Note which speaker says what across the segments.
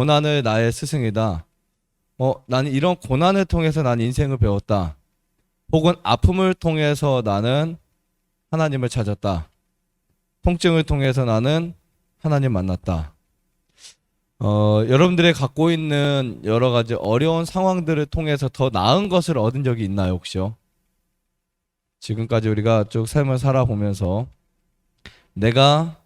Speaker 1: 고난을 나의 스승이다. 어, 나는 이런 고난을 통해서 난 인생을 배웠다. 혹은 아픔을 통해서 나는 하나님을 찾았다. 통증을 통해서 나는 하나님 만났다. 어, 여러분들이 갖고 있는 여러 가지 어려운 상황들을 통해서 더 나은 것을 얻은 적이 있나요, 혹시요? 지금까지 우리가 쭉 삶을 살아보면서 내가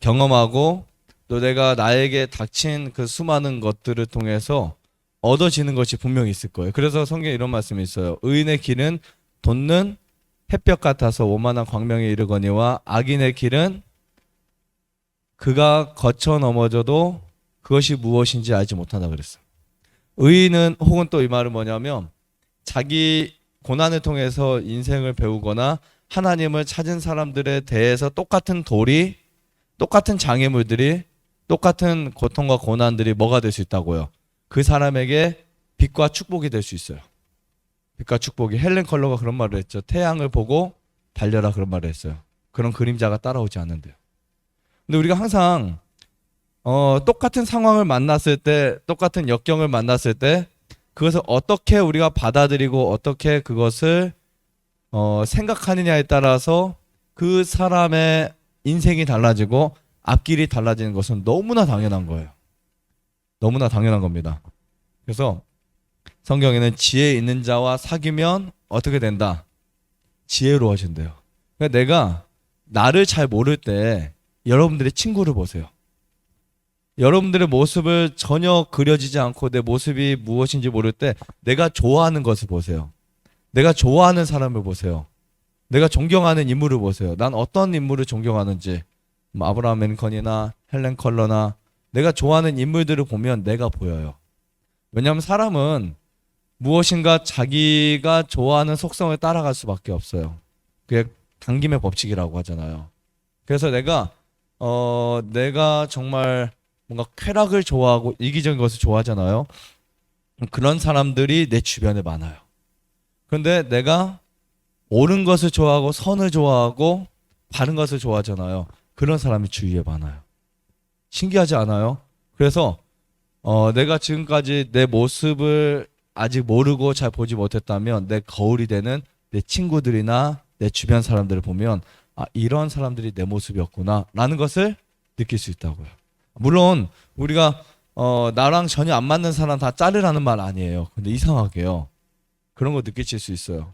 Speaker 1: 경험하고 또 내가 나에게 닥친 그 수많은 것들을 통해서 얻어지는 것이 분명히 있을 거예요. 그래서 성경에 이런 말씀이 있어요. 의인의 길은 돋는 햇볕 같아서 오만한 광명에 이르거니와 악인의 길은 그가 거쳐 넘어져도 그것이 무엇인지 알지 못한다 그랬어요. 의인은 혹은 또 이 말은 뭐냐면 자기 고난을 통해서 인생을 배우거나 하나님을 찾은 사람들에 대해서 똑같은 돌이 똑같은 장애물들이 똑같은 고통과 고난들이 뭐가 될 수 있다고요. 그 사람에게 빛과 축복이 될 수 있어요. 빛과 축복이 헬렌 컬러가 그런 말을 했죠. 태양을 보고 달려라 그런 말을 했어요. 그런 그림자가 따라오지 않는데요. 근데 우리가 항상 어, 똑같은 상황을 만났을 때, 똑같은 역경을 만났을 때, 그것을 어떻게 우리가 받아들이고 어떻게 그것을 어, 생각하느냐에 따라서 그 사람의 인생이 달라지고 앞길이 달라지는 것은 너무나 당연한 거예요. 너무나 당연한 겁니다. 그래서 성경에는 지혜 있는 자와 사귀면 어떻게 된다? 지혜로워진대요. 그러니까 내가 나를 잘 모를 때 여러분들의 친구를 보세요. 여러분들의 모습을 전혀 그려지지 않고 내 모습이 무엇인지 모를 때 내가 좋아하는 것을 보세요. 내가 좋아하는 사람을 보세요. 내가 존경하는 인물을 보세요. 난 어떤 인물을 존경하는지 뭐 아브라함 lin컨이나 헬렌 컬러나 내가 좋아하는 인물들을 보면 내가 보여요. 왜냐하면 사람은 무엇인가 자기가 좋아하는 속성을 따라갈 수밖에 없어요. 그게 당김의 법칙이라고 하잖아요. 그래서 내가 어 내가 정말 뭔가 쾌락을 좋아하고 이기적인 것을 좋아하잖아요. 그런 사람들이 내 주변에 많아요. 그런데 내가 옳은 것을 좋아하고 선을 좋아하고 바른 것을 좋아하잖아요. 그런 사람이 주위에 많아요. 신기하지 않아요? 그래서 어, 내가 지금까지 내 모습을 아직 모르고 잘 보지 못했다면 내 거울이 되는 내 친구들이나 내 주변 사람들을 보면 아 이런 사람들이 내 모습이었구나 라는 것을 느낄 수 있다고요. 물론 우리가 어, 나랑 전혀 안 맞는 사람 다 자르라는 말 아니에요. 근데 이상하게요. 그런 거 느끼실 수 있어요.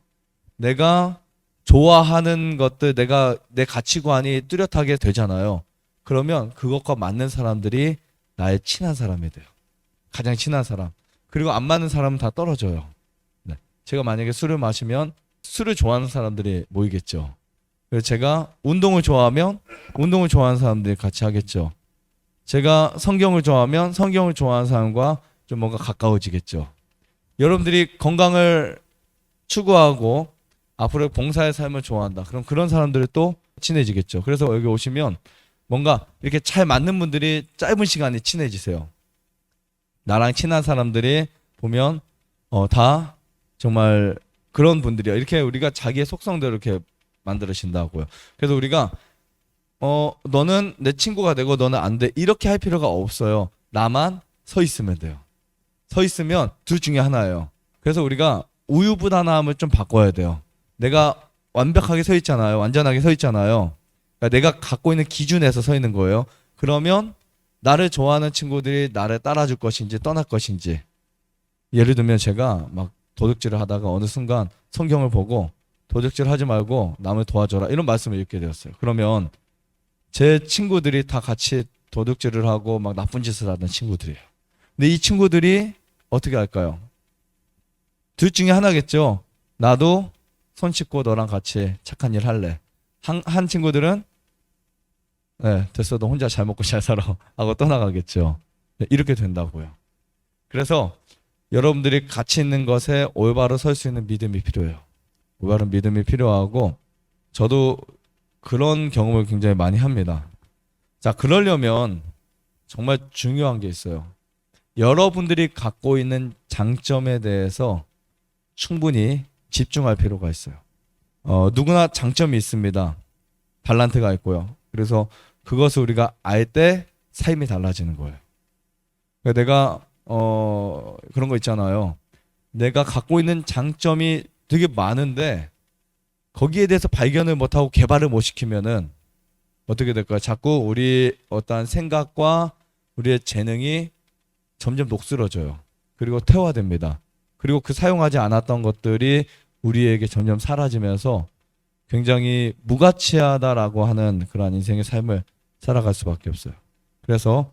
Speaker 1: 내가 좋아하는 것들, 내가 내 가치관이 뚜렷하게 되잖아요. 그러면 그것과 맞는 사람들이 나의 친한 사람이 돼요. 가장 친한 사람. 그리고 안 맞는 사람은 다 떨어져요. 네. 제가 만약에 술을 마시면 술을 좋아하는 사람들이 모이겠죠. 그래서 제가 운동을 좋아하면 운동을 좋아하는 사람들이 같이 하겠죠. 제가 성경을 좋아하면 성경을 좋아하는 사람과 좀 뭔가 가까워지겠죠. 여러분들이 건강을 추구하고 앞으로 봉사의 삶을 좋아한다. 그럼 그런 사람들이 또 친해지겠죠. 그래서 여기 오시면 뭔가 이렇게 잘 맞는 분들이 짧은 시간에 친해지세요. 나랑 친한 사람들이 보면 어, 다 정말 그런 분들이야. 이렇게 우리가 자기의 속성대로 이렇게 만들어진다고요. 그래서 우리가 어 너는 내 친구가 되고 너는 안 돼. 이렇게 할 필요가 없어요. 나만 서 있으면 돼요. 서 있으면 둘 중에 하나예요. 그래서 우리가 우유부단함을 좀 바꿔야 돼요. 내가 완벽하게 서 있잖아요. 완전하게 서 있잖아요. 그러니까 내가 갖고 있는 기준에서 서 있는 거예요. 그러면 나를 좋아하는 친구들이 나를 따라줄 것인지 떠날 것인지 예를 들면 제가 막 도둑질을 하다가 어느 순간 성경을 보고 도둑질 하지 말고 남을 도와줘라 이런 말씀을 읽게 되었어요. 그러면 제 친구들이 다 같이 도둑질을 하고 막 나쁜 짓을 하는 친구들이에요. 근데 이 친구들이 어떻게 할까요? 둘 중에 하나겠죠. 나도 손 씻고 너랑 같이 착한 일 할래. 한, 한 친구들은 네, 됐어. 너 혼자 잘 먹고 잘 살아. 하고 떠나가겠죠. 네, 이렇게 된다고요. 그래서 여러분들이 가치 있는 것에 올바로 설 수 있는 믿음이 필요해요. 올바른 믿음이 필요하고 저도 그런 경험을 굉장히 많이 합니다. 자, 그러려면 정말 중요한 게 있어요. 여러분들이 갖고 있는 장점에 대해서 충분히 집중할 필요가 있어요. 어, 누구나 장점이 있습니다. 달란트가 있고요. 그래서 그것을 우리가 알 때 삶이 달라지는 거예요. 그러니까 내가 어 그런 거 있잖아요. 내가 갖고 있는 장점이 되게 많은데 거기에 대해서 발견을 못하고 개발을 못 시키면은 어떻게 될까요? 자꾸 우리 어떠한 생각과 우리의 재능이 점점 녹슬어져요. 그리고 퇴화됩니다. 그리고 그 사용하지 않았던 것들이 우리에게 점점 사라지면서 굉장히 무가치하다라고 하는 그러한 인생의 삶을 살아갈 수밖에 없어요. 그래서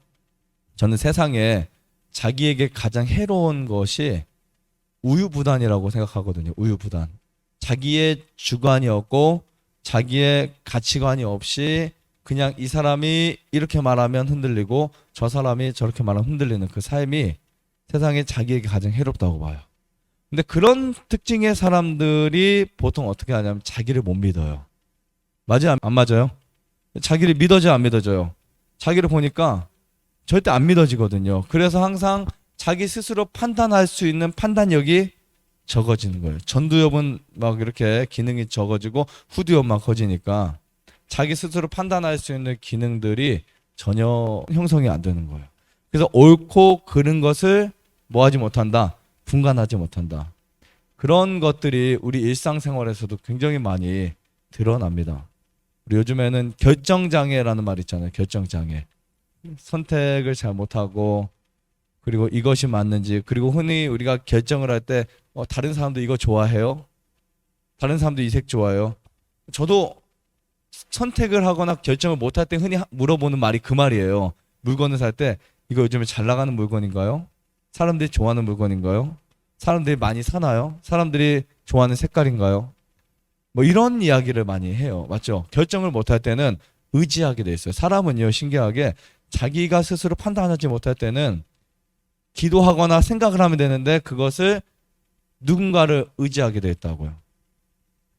Speaker 1: 저는 세상에 자기에게 가장 해로운 것이 우유부단이라고 생각하거든요. 우유부단. 자기의 주관이 없고 자기의 가치관이 없이 그냥 이 사람이 이렇게 말하면 흔들리고 저 사람이 저렇게 말하면 흔들리는 그 삶이 세상에 자기에게 가장 해롭다고 봐요. 근데 그런 특징의 사람들이 보통 어떻게 하냐면 자기를 못 믿어요. 맞아요? 안 맞아요? 자기를 믿어져요? 안 믿어져요? 자기를 보니까 절대 안 믿어지거든요. 그래서 항상 자기 스스로 판단할 수 있는 판단력이 적어지는 거예요. 전두엽은 막 이렇게 기능이 적어지고 후두엽만 커지니까 자기 스스로 판단할 수 있는 기능들이 전혀 형성이 안 되는 거예요. 그래서 옳고 그른 것을 뭐 하지 못한다? 분간하지 못한다. 그런 것들이 우리 일상생활에서도 굉장히 많이 드러납니다. 우리 요즘에는 결정장애라는 말 있잖아요. 결정장애. 선택을 잘 못하고 그리고 이것이 맞는지 그리고 흔히 우리가 결정을 할때 어, 다른 사람도 이거 좋아해요? 다른 사람도 이 색 좋아해요? 저도 선택을 하거나 결정을 못할 때 흔히 하- 물어보는 말이 그 말이에요. 물건을 살 때 이거 요즘에 잘 나가는 물건인가요? 사람들이 좋아하는 물건인가요? 사람들이 많이 사나요? 사람들이 좋아하는 색깔인가요? 뭐 이런 이야기를 많이 해요. 맞죠? 결정을 못할 때는 의지하게 돼 있어요. 사람은요, 신기하게 자기가 스스로 판단하지 못할 때는 기도하거나 생각을 하면 되는데 그것을 누군가를 의지하게 돼 있다고요.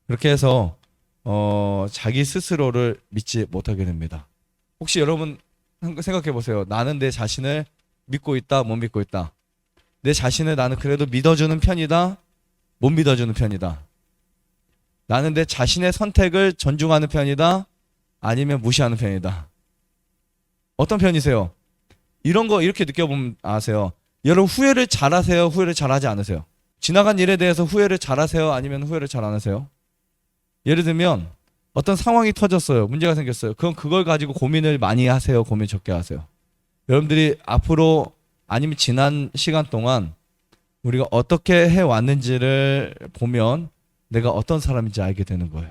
Speaker 1: 그렇게 해서 어, 자기 스스로를 믿지 못하게 됩니다. 혹시 여러분 생각해 보세요. 나는 내 자신을 믿고 있다, 못 믿고 있다. 내 자신을 나는 그래도 믿어주는 편이다, 못 믿어주는 편이다. 나는 내 자신의 선택을 존중하는 편이다, 아니면 무시하는 편이다. 어떤 편이세요? 이런 거 이렇게 느껴보면 아세요. 여러분 후회를 잘하세요, 후회를 잘하지 않으세요? 지나간 일에 대해서 후회를 잘하세요, 아니면 후회를 잘 안 하세요? 예를 들면 어떤 상황이 터졌어요. 문제가 생겼어요. 그럼 그걸 가지고 고민을 많이 하세요. 고민 적게 하세요. 여러분들이 앞으로 아니면 지난 시간 동안 우리가 어떻게 해 왔는지를 보면 내가 어떤 사람인지 알게 되는 거예요.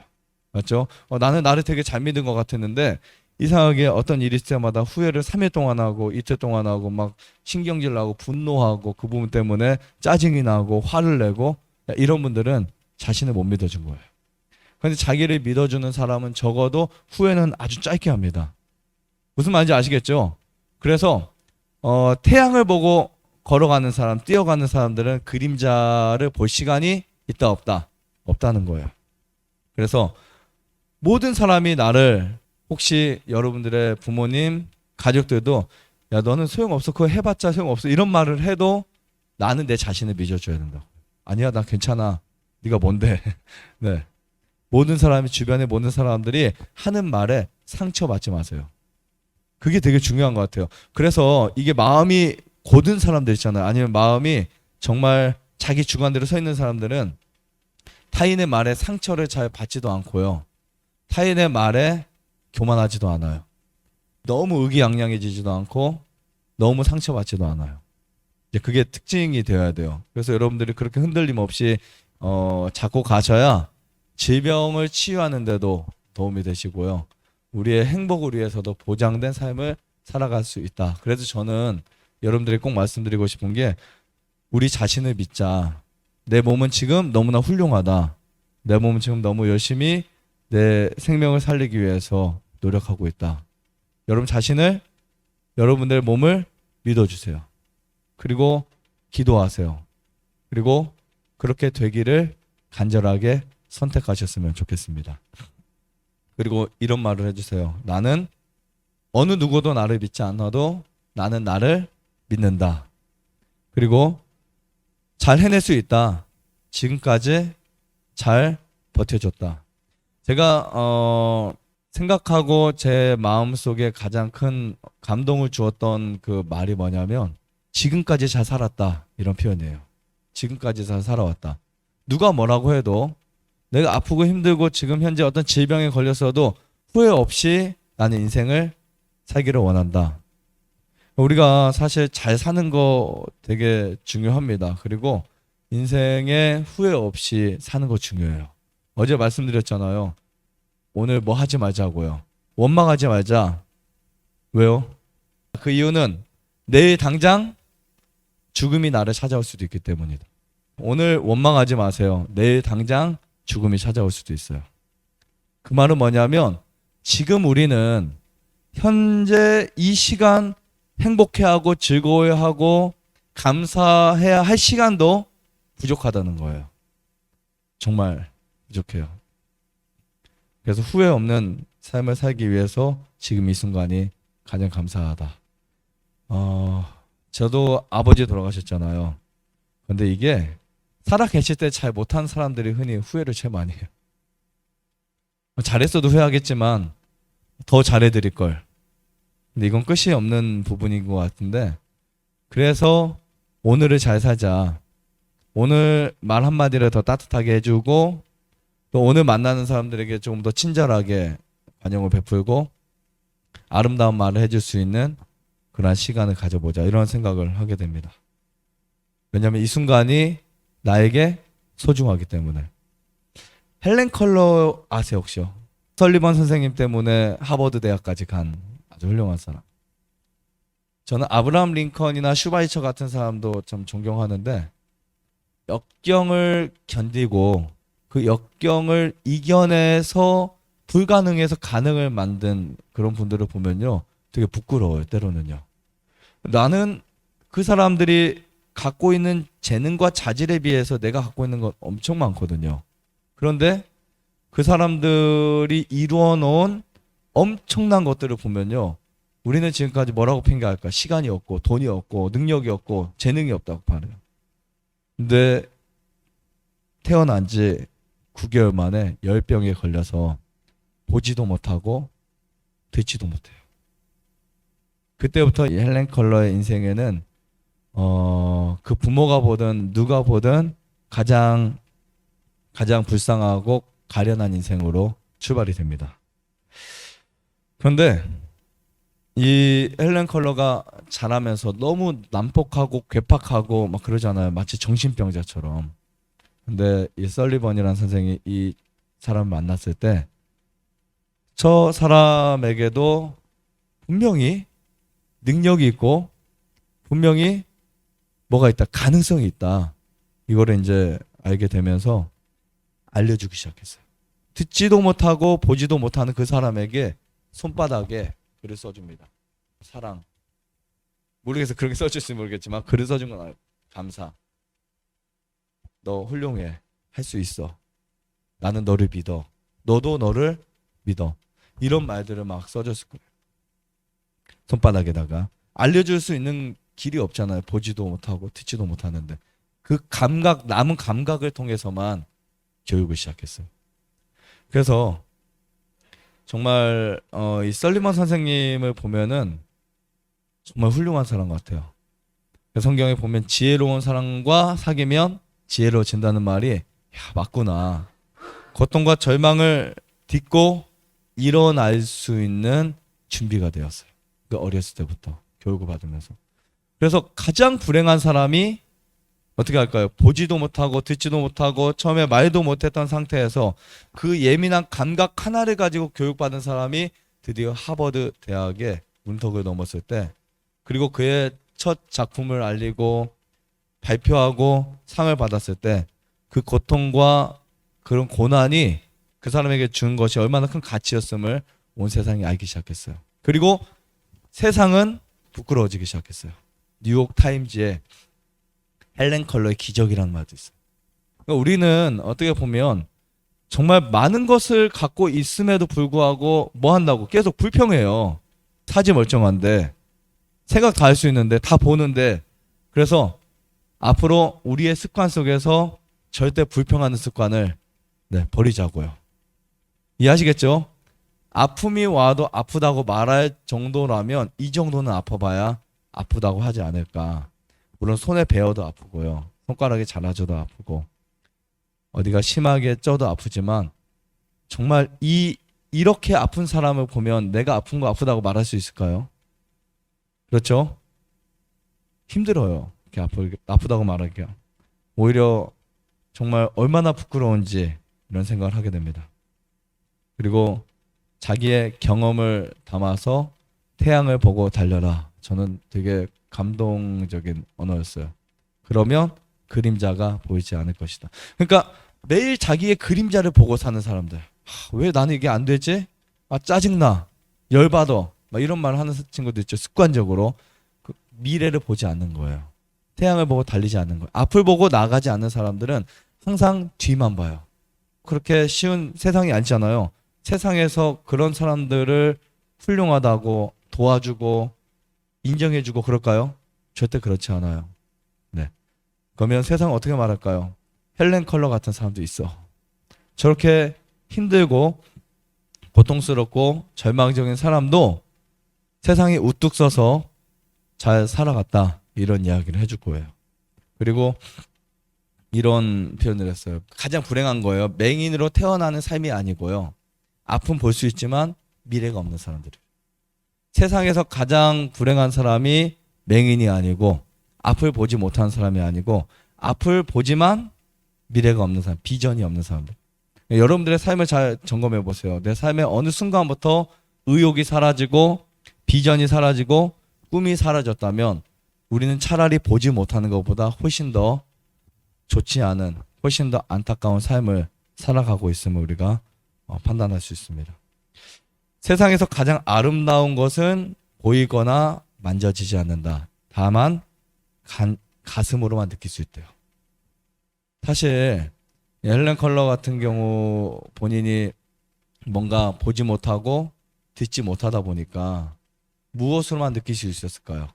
Speaker 1: 맞죠? 어, 나는 나를 되게 잘 믿은 것 같았는데 이상하게 어떤 일이 있을 때마다 후회를 3일 동안 하고 이틀 동안 하고 막 신경질 나고 분노하고 그 부분 때문에 짜증이 나고 화를 내고 이런 분들은 자신을 못 믿어준 거예요. 그런데 자기를 믿어주는 사람은 적어도 후회는 아주 짧게 합니다. 무슨 말인지 아시겠죠? 그래서 어, 태양을 보고 걸어가는 사람, 뛰어가는 사람들은 그림자를 볼 시간이 있다 없다 없다는 거예요. 그래서 모든 사람이 나를 혹시 여러분들의 부모님, 가족들도 야 너는 소용없어 그거 해봤자 소용없어 이런 말을 해도 나는 내 자신을 믿어줘야 된다. 아니야 나 괜찮아. 네가 뭔데? 네. 모든 사람이 주변의 모든 사람들이 하는 말에 상처받지 마세요. 그게 되게 중요한 것 같아요. 그래서 이게 마음이 고든 사람들 있잖아요. 아니면 마음이 정말 자기 주관대로 서 있는 사람들은 타인의 말에 상처를 잘 받지도 않고요. 타인의 말에 교만하지도 않아요. 너무 의기양양해지지도 않고 너무 상처받지도 않아요. 이제 그게 특징이 되어야 돼요. 그래서 여러분들이 그렇게 흔들림 없이 어, 잡고 가셔야 질병을 치유하는데도 도움이 되시고요. 우리의 행복을 위해서도 보장된 삶을 살아갈 수 있다. 그래서 저는 여러분들이 꼭 말씀드리고 싶은 게 우리 자신을 믿자. 내 몸은 지금 너무나 훌륭하다. 내 몸은 지금 너무 열심히 내 생명을 살리기 위해서 노력하고 있다. 여러분 자신을 여러분들의 몸을 믿어주세요. 그리고 기도하세요. 그리고 그렇게 되기를 간절하게 선택하셨으면 좋겠습니다. 그리고 이런 말을 해주세요. 나는 어느 누구도 나를 믿지 않아도 나는 나를 믿는다. 그리고 잘 해낼 수 있다. 지금까지 잘 버텨줬다. 제가 어, 생각하고 제 마음 속에 가장 큰 감동을 주었던 그 말이 뭐냐면 지금까지 잘 살았다 이런 표현이에요. 지금까지 잘 살아왔다. 누가 뭐라고 해도 내가 아프고 힘들고 지금 현재 어떤 질병에 걸렸어도 후회 없이 나는 인생을 살기를 원한다. 우리가 사실 잘 사는 거 되게 중요합니다. 그리고 인생에 후회 없이 사는 거 중요해요. 어제 말씀드렸잖아요. 오늘 뭐 하지 말자고요. 원망하지 말자. 왜요? 그 이유는 내일 당장 죽음이 나를 찾아올 수도 있기 때문이다. 오늘 원망하지 마세요. 내일 당장 죽음이 찾아올 수도 있어요. 그 말은 뭐냐면 지금 우리는 현재 이 시간 행복해하고 즐거워하고 감사해야 할 시간도 부족하다는 거예요. 정말 부족해요. 그래서 후회 없는 삶을 살기 위해서 지금 이 순간이 가장 감사하다. 어, 저도 아버지 돌아가셨잖아요. 근데 이게 살아 계실 때 잘 못한 사람들이 흔히 후회를 제일 많이 해요. 잘했어도 후회하겠지만 더 잘해드릴 걸. 근데 이건 끝이 없는 부분인 것 같은데 그래서 오늘을 잘 살자. 오늘 말 한마디를 더 따뜻하게 해주고 또 오늘 만나는 사람들에게 조금 더 친절하게 반영을 베풀고 아름다운 말을 해줄 수 있는 그런 시간을 가져보자 이런 생각을 하게 됩니다. 왜냐하면 이 순간이 나에게 소중하기 때문에. 헬렌 컬러 아세요 혹시요? 설리번 선생님 때문에 하버드 대학까지 간 아주 훌륭한 사람. 저는 아브라함 링컨이나 슈바이처 같은 사람도 좀 존경하는데 역경을 견디고 그 역경을 이겨내서 불가능해서 가능을 만든 그런 분들을 보면요 되게 부끄러워요 때로는요 나는 그 사람들이 갖고 있는 재능과 자질에 비해서 내가 갖고 있는 건 엄청 많거든요. 그런데 그 사람들이 이루어 놓은 엄청난 것들을 보면요. 우리는 지금까지 뭐라고 핑계할까? 시간이 없고 돈이 없고 능력이 없고 재능이 없다고 말해요. 근데 태어난 지 9개월 만에 열병에 걸려서 보지도 못하고 듣지도 못해요. 그때부터 이 헬렌 컬러의 인생에는 어, 그 부모가 보든 누가 보든 가장 가장 불쌍하고 가련한 인생으로 출발이 됩니다. 그런데 이 헬렌 컬러가 자라면서 너무 난폭하고 괴팍하고 막 그러잖아요. 마치 정신병자처럼. 근데 이 설리번이라는 선생이 이 사람을 만났을 때 저 사람에게도 분명히 능력이 있고 분명히 뭐가 있다 가능성이 있다 이거를 이제 알게 되면서 알려주기 시작했어요. 듣지도 못하고 보지도 못하는 그 사람에게 손바닥에 글을 써줍니다. 사랑. 모르겠어 그렇게 써줄지 모르겠지만 글을 써준 건. 감사. 너 훌륭해. 할 수 있어. 나는 너를 믿어. 너도 너를 믿어. 이런 말들을 막 써줬을 거예요. 손바닥에다가 알려줄 수 있는 길이 없잖아요. 보지도 못하고 듣지도 못하는데 그 감각 남은 감각을 통해서만 교육을 시작했어요. 그래서 정말 어, 이 썰리먼 선생님을 보면은 정말 훌륭한 사람 같아요. 성경에 보면 지혜로운 사람과 사귀면 지혜로워진다는 말이 야 맞구나. 고통과 절망을 딛고 일어날 수 있는 준비가 되었어요. 그 어렸을 때부터 교육을 받으면서. 그래서 가장 불행한 사람이 어떻게 할까요? 보지도 못하고 듣지도 못하고 처음에 말도 못했던 상태에서 그 예민한 감각 하나를 가지고 교육받은 사람이 드디어 하버드 대학의 문턱을 넘었을 때 그리고 그의 첫 작품을 알리고 발표하고 상을 받았을 때 그 고통과 그런 고난이 그 사람에게 준 것이 얼마나 큰 가치였음을 온 세상이 알기 시작했어요. 그리고 세상은 부끄러워지기 시작했어요. 뉴욕 타임즈에 헬렌 컬러의 기적이라는 말도 있어요. 그러니까 우리는 어떻게 보면 정말 많은 것을 갖고 있음에도 불구하고 뭐 한다고 계속 불평해요. 사지 멀쩡한데 생각 다 할 수 있는데 다 보는데 그래서 앞으로 우리의 습관 속에서 절대 불평하는 습관을 네, 버리자고요. 이해하시겠죠? 아픔이 와도 아프다고 말할 정도라면 이 정도는 아파봐야 아프다고 하지 않을까 물론 손에 베어도 아프고요. 손가락이 자라져도 아프고 어디가 심하게 쪄도 아프지만 정말 이 이렇게 아픈 사람을 보면 내가 아픈 거 아프다고 말할 수 있을까요? 그렇죠? 힘들어요. 이렇게 아프, 아프다고 말하기가. 오히려 정말 얼마나 부끄러운지 이런 생각을 하게 됩니다. 그리고 자기의 경험을 담아서 태양을 보고 달려라. 저는 되게 감동적인 언어였어요. 그러면 그림자가 보이지 않을 것이다. 그러니까 매일 자기의 그림자를 보고 사는 사람들. 하, 왜 나는 이게 안 되지? 아 짜증나, 열받아, 막 이런 말 하는 친구도 있죠. 습관적으로 그 미래를 보지 않는 거예요. 태양을 보고 달리지 않는 거예요. 앞을 보고 나가지 않는 사람들은 항상 뒤만 봐요. 그렇게 쉬운 세상이 아니잖아요. 세상에서 그런 사람들을 훌륭하다고 도와주고 인정해주고 그럴까요? 절대 그렇지 않아요. 네. 그러면 세상 어떻게 말할까요? 헬렌 컬러 같은 사람도 있어. 저렇게 힘들고 고통스럽고 절망적인 사람도 세상에 우뚝 서서 잘 살아갔다 이런 이야기를 해줄 거예요. 그리고 이런 표현을 했어요. 가장 불행한 거예요. 맹인으로 태어나는 삶이 아니고요. 아픔 볼수 있지만 미래가 없는 사람들. 세상에서 가장 불행한 사람이 맹인이 아니고 앞을 보지 못하는 사람이 아니고 앞을 보지만 미래가 없는 사람, 비전이 없는 사람들. 여러분들의 삶을 잘 점검해 보세요. 내 삶의 어느 순간부터 의욕이 사라지고 비전이 사라지고 꿈이 사라졌다면 우리는 차라리 보지 못하는 것보다 훨씬 더 좋지 않은 훨씬 더 안타까운 삶을 살아가고 있음을 우리가 어, 판단할 수 있습니다. 세상에서 가장 아름다운 것은 보이거나 만져지지 않는다. 다만 간, 가슴으로만 느낄 수 있대요. 사실 헬렌 컬러 같은 경우 본인이 뭔가 보지 못하고 듣지 못하다 보니까 무엇으로만 느낄 수 있었을까요?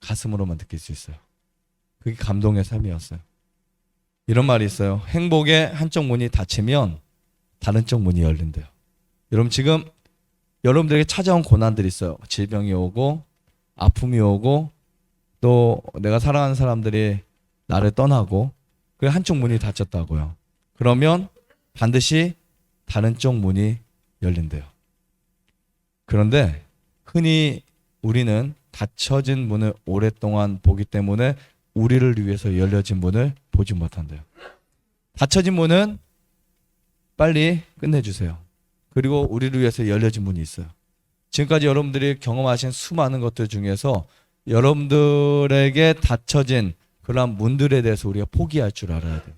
Speaker 1: 가슴으로만 느낄 수 있어요. 그게 감동의 삶이었어요. 이런 말이 있어요. 행복의 한쪽 문이 닫히면 다른 쪽 문이 열린대요. 여러분 지금 여러분들에게 찾아온 고난들이 있어요. 질병이 오고 아픔이 오고 또 내가 사랑하는 사람들이 나를 떠나고 그 한쪽 문이 닫혔다고요. 그러면 반드시 다른 쪽 문이 열린대요. 그런데 흔히 우리는 닫혀진 문을 오랫동안 보기 때문에 우리를 위해서 열려진 문을 보지 못한대요. 닫혀진 문은 빨리 끝내주세요. 그리고 우리를 위해서 열려진 문이 있어요. 지금까지 여러분들이 경험하신 수많은 것들 중에서 여러분들에게 닫혀진 그러한 문들에 대해서 우리가 포기할 줄 알아야 돼요.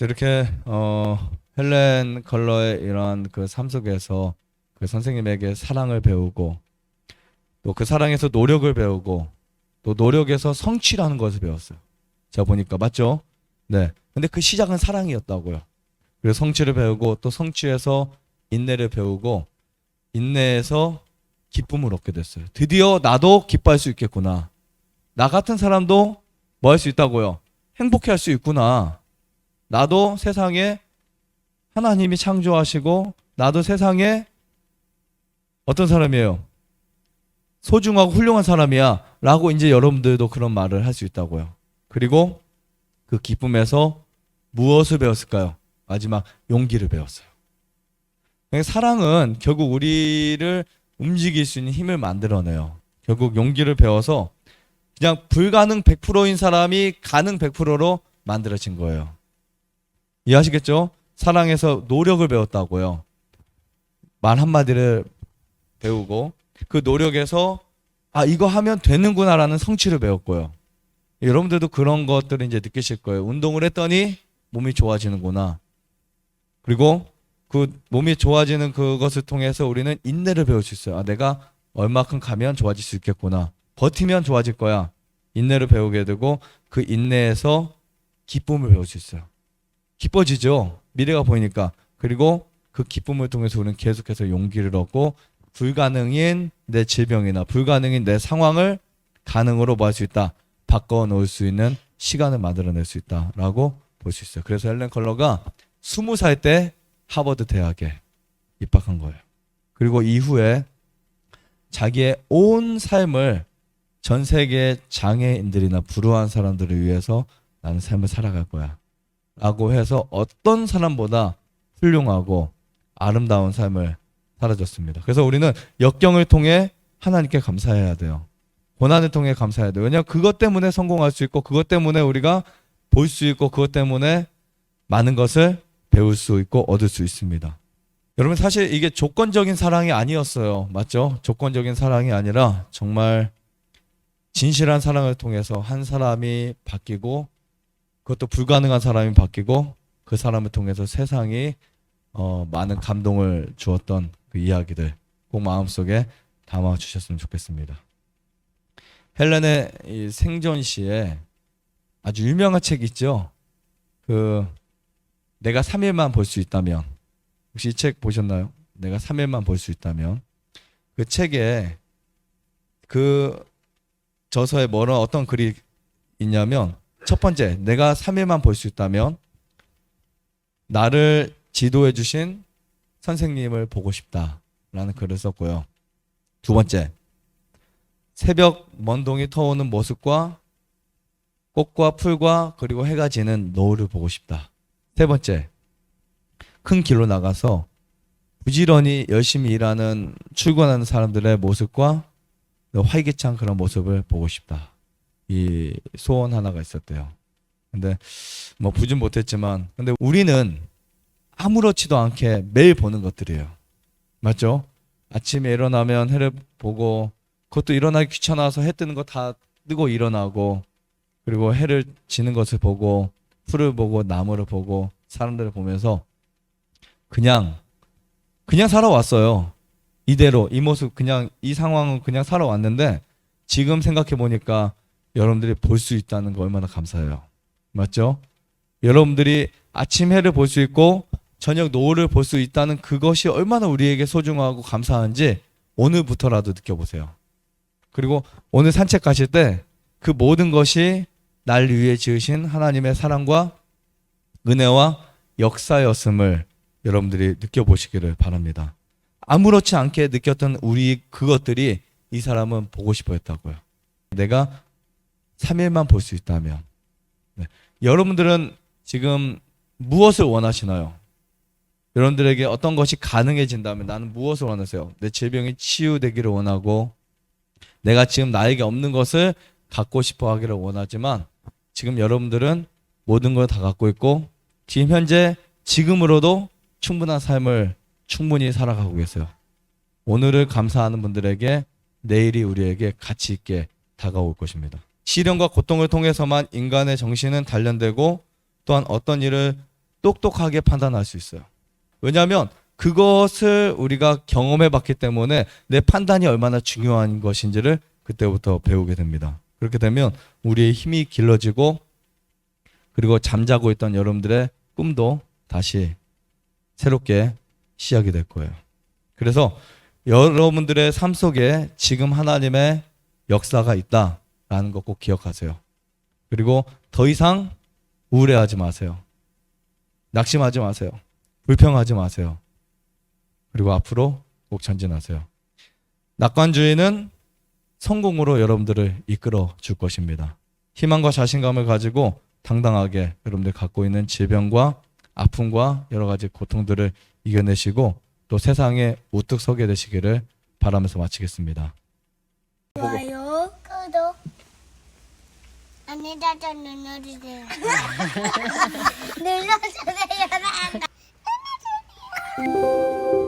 Speaker 1: 이렇게 어, 헬렌 컬러의 이러한 그삶 속에서 그 선생님에게 사랑을 배우고 또 그 사랑에서 노력을 배우고 또 노력에서 성취라는 것을 배웠어요. 제가 보니까 맞죠? 네. 근데 그 시작은 사랑이었다고요. 그래서 성취를 배우고 또 성취에서 인내를 배우고 인내에서 기쁨을 얻게 됐어요. 드디어 나도 기뻐할 수 있겠구나. 나 같은 사람도 뭐 할 수 있다고요? 행복해 할 수 있구나. 나도 세상에 하나님이 창조하시고 나도 세상에 어떤 사람이에요? 소중하고 훌륭한 사람이야. 라고 이제 여러분들도 그런 말을 할 수 있다고요. 그리고 그 기쁨에서 무엇을 배웠을까요? 마지막 용기를 배웠어요. 그러니까 사랑은 결국 우리를 움직일 수 있는 힘을 만들어내요. 결국 용기를 배워서 그냥 불가능 100%인 사람이 가능 100%로 만들어진 거예요. 이해하시겠죠? 사랑에서 노력을 배웠다고요. 말 한마디를 배우고 그 노력에서 아 이거 하면 되는구나라는 성취를 배웠고요. 여러분들도 그런 것들을 이제 느끼실 거예요. 운동을 했더니 몸이 좋아지는구나. 그리고 그 몸이 좋아지는 그것을 통해서 우리는 인내를 배울 수 있어요. 아, 내가 얼마큼 가면 좋아질 수 있겠구나. 버티면 좋아질 거야. 인내를 배우게 되고 그 인내에서 기쁨을 배울 수 있어요. 기뻐지죠. 미래가 보이니까. 그리고 그 기쁨을 통해서 우리는 계속해서 용기를 얻고 불가능인 내 질병이나 불가능인 내 상황을 가능으로 뭐 할 수 있다. 바꿔 놓을 수 있는 시간을 만들어낼 수 있다라고 볼 수 있어요. 그래서 헬렌 컬러가 스무 살 때 하버드 대학에 입학한 거예요. 그리고 이후에 자기의 온 삶을 전 세계 장애인들이나 불우한 사람들을 위해서 나는 삶을 살아갈 거야. 라고 해서 어떤 사람보다 훌륭하고 아름다운 삶을 살아줬습니다. 그래서 우리는 역경을 통해 하나님께 감사해야 돼요. 고난을 통해 감사해야 돼요. 왜냐하면 그것 때문에 성공할 수 있고 그것 때문에 우리가 볼 수 있고 그것 때문에 많은 것을 배울 수 있고 얻을 수 있습니다. 여러분 사실 이게 조건적인 사랑이 아니었어요. 맞죠? 조건적인 사랑이 아니라 정말 진실한 사랑을 통해서 한 사람이 바뀌고 그것도 불가능한 사람이 바뀌고 그 사람을 통해서 세상이 어, 많은 감동을 주었던 그 이야기들 꼭 마음속에 담아 주셨으면 좋겠습니다. 헬렌의 이 생존 시에 아주 유명한 책 있죠. 그 내가 3일만 볼 수 있다면 혹시 이 책 보셨나요? 내가 3일만 볼 수 있다면 그 책에 그 저서에 뭐라 어떤 글이 있냐면 첫 번째 내가 3일만 볼 수 있다면 나를 지도해 주신 선생님을 보고 싶다라는 글을 썼고요. 두 번째 새벽 먼동이 터오는 모습과 꽃과 풀과 그리고 해가 지는 노을을 보고 싶다. 세 번째 큰 길로 나가서 부지런히 열심히 일하는 출근하는 사람들의 모습과 활기찬 그런 모습을 보고 싶다. 이 소원 하나가 있었대요. 근데 뭐 부진 못했지만 근데 우리는 아무렇지도 않게 매일 보는 것들이에요. 맞죠? 아침에 일어나면 해를 보고 그것도 일어나기 귀찮아서 해 뜨는 거 다 뜨고 일어나고 그리고 해를 지는 것을 보고 풀을 보고 나무를 보고 사람들을 보면서 그냥 그냥 살아왔어요. 이대로 이 모습 그냥 이 상황은 그냥 살아왔는데 지금 생각해 보니까 여러분들이 볼 수 있다는 거 얼마나 감사해요. 맞죠? 여러분들이 아침 해를 볼 수 있고 저녁 노을을 볼 수 있다는 그것이 얼마나 우리에게 소중하고 감사한지 오늘부터라도 느껴보세요. 그리고 오늘 산책 가실 때 그 모든 것이 날 위해 지으신 하나님의 사랑과 은혜와 역사였음을 여러분들이 느껴보시기를 바랍니다. 아무렇지 않게 느꼈던 우리 그것들이 이 사람은 보고 싶어 했다고요. 내가 3일만 볼 수 있다면. 네. 여러분들은 지금 무엇을 원하시나요? 여러분들에게 어떤 것이 가능해진다면 나는 무엇을 원하세요? 내 질병이 치유되기를 원하고 내가 지금 나에게 없는 것을 갖고 싶어 하기를 원하지만 지금 여러분들은 모든 걸 다 갖고 있고 지금 현재 지금으로도 충분한 삶을 충분히 살아가고 계세요. 오늘을 감사하는 분들에게 내일이 우리에게 가치 있게 다가올 것입니다. 시련과 고통을 통해서만 인간의 정신은 단련되고 또한 어떤 일을 똑똑하게 판단할 수 있어요. 왜냐하면 그것을 우리가 경험해 봤기 때문에 내 판단이 얼마나 중요한 것인지를 그때부터 배우게 됩니다. 그렇게 되면 우리의 힘이 길러지고 그리고 잠자고 있던 여러분들의 꿈도 다시 새롭게 시작이 될 거예요. 그래서 여러분들의 삶 속에 지금 하나님의 역사가 있다라는 것 꼭 기억하세요. 그리고 더 이상 우울해하지 마세요. 낙심하지 마세요. 불평하지 마세요. 그리고 앞으로 꼭 전진하세요. 낙관주의는 성공으로 여러분들을 이끌어 줄 것입니다. 희망과 자신감을 가지고 당당하게 여러분들 갖고 있는 질병과 아픔과 여러 가지 고통들을 이겨내시고 또 세상에 우뚝 서게 되시기를 바라면서 마치겠습니다.
Speaker 2: 좋아요, 구독, 안내자전 눌러주세요. 눌러주세요.